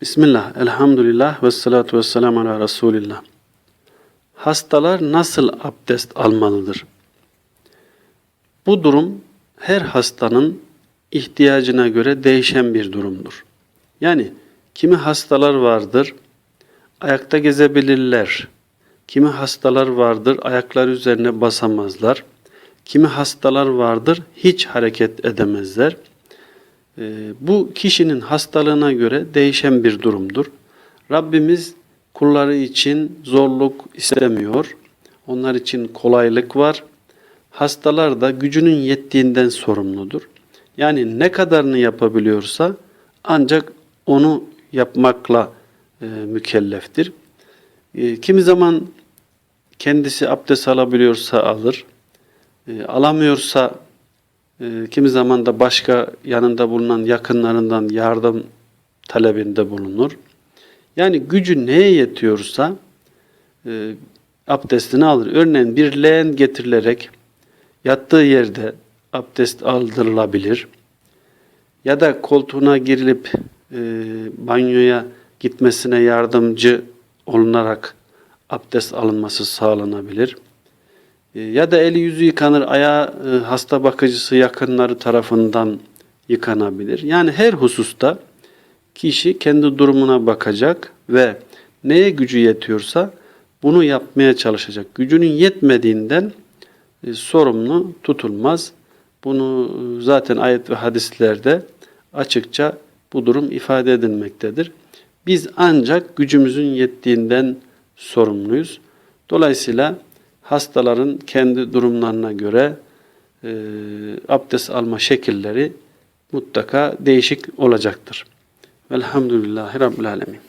Bismillah, elhamdülillah ve salatu ve selamu ala Resulillah. Hastalar nasıl abdest almalıdır? Bu durum her hastanın ihtiyacına göre değişen bir durumdur. Yani kimi hastalar vardır, ayakta gezebilirler. Kimi hastalar vardır, ayakları üzerine basamazlar. Kimi hastalar vardır, hiç hareket edemezler. Ee, bu kişinin hastalığına göre değişen bir durumdur. Rabbimiz kulları için zorluk istemiyor. Onlar için kolaylık var. Hastalar da gücünün yettiğinden sorumludur. Yani ne kadarını yapabiliyorsa ancak onu yapmakla e, mükelleftir. E, kimi zaman kendisi abdest alabiliyorsa alır. E, alamıyorsa e, kimi zaman da başka yanında bulunan yakınlarından yardım talebinde bulunur. Yani gücü neye yetiyorsa e, abdestini alır. Örneğin bir leğen getirilerek yattığı yerde abdest aldırılabilir. Ya da koltuğuna girilip e, banyoya gitmesine yardımcı olunarak abdest alınması sağlanabilir. E, ya da eli yüzü yıkanır, ayağı e, hasta bakıcısı yakınları tarafından yıkanabilir. Yani her hususta kişi kendi durumuna bakacak ve neye gücü yetiyorsa bunu yapmaya çalışacak. Gücünün yetmediğinden e, sorumlu tutulmaz. Bunu zaten ayet ve hadislerde açıkça bu durum ifade edilmektedir. Biz ancak gücümüzün yettiğinden sorumluyuz. Dolayısıyla hastaların kendi durumlarına göre e, abdest alma şekilleri mutlaka değişik olacaktır. Velhamdülillahi Rabbil Alemin.